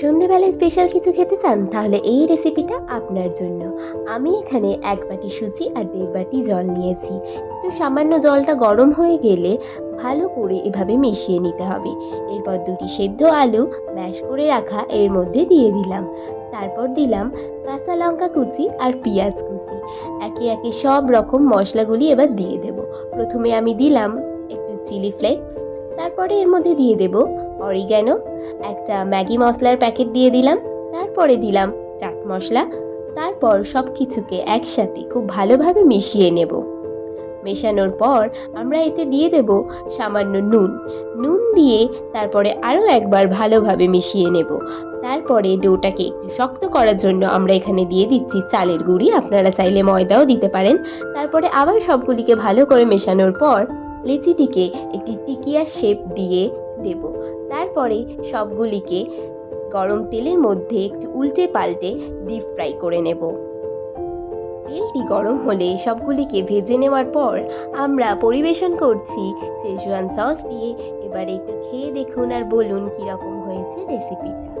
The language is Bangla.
সন্ধেবেলায় স্পেশাল কিছু খেতে চান, তাহলে এই রেসিপিটা আপনার জন্য। আমি এখানে এক বাটি সুজি আর দেড় বাটি জল নিয়েছি। একটু সামান্য জলটা গরম হয়ে গেলে ভালো করে এভাবে মিশিয়ে নিতে হবে। এরপর দুটি সেদ্ধ আলু ম্যাশ করে রাখা এর মধ্যে দিয়ে দিলাম। তারপর দিলাম কাঁচা লঙ্কা কুচি আর পেঁয়াজ কুচি। একে একে সব রকম মশলাগুলি এবার দিয়ে দেব। প্রথমে আমি দিলাম একটু চিলি ফ্লেক্স তারপরে এর মধ্যে দিয়ে দেব অরিগ্যানো, একটা ম্যাগি মশলার প্যাকেট দিয়ে দিলাম, তারপরে দিলাম চাট মশলা, তারপর সব কিছুকে একসাথে খুব ভালোভাবে মিশিয়ে নেব। মেশানোর পর আমরা এতে দিয়ে দেব সামান্য নুন। নুন দিয়ে তারপরে আরও একবার ভালোভাবে মিশিয়ে নেব। তারপরে ডোটাকে একটু শক্ত করার জন্য আমরা এখানে দিয়ে দিচ্ছি চালের গুঁড়ি। আপনারা চাইলে ময়দাও দিতে পারেন। তারপরে আবার সবগুলিকে ভালো করে মেশানোর পর লিচিটিকে একটি টিকিয়া শেপ দিয়ে দেব। তারপরে সবগুলিকে গরম তেলের মধ্যে একটু উল্টে পাল্টে ডিপ ফ্রাই করে নেব। তেলটি গরম হলে সবগুলিকে ভেজে নেওয়ার পর আমরা পরিবেশন করছি শেজওয়ান সস দিয়ে। এবারে একটু খেয়ে দেখুন আর বলুন কীরকম হয়েছে রেসিপিটা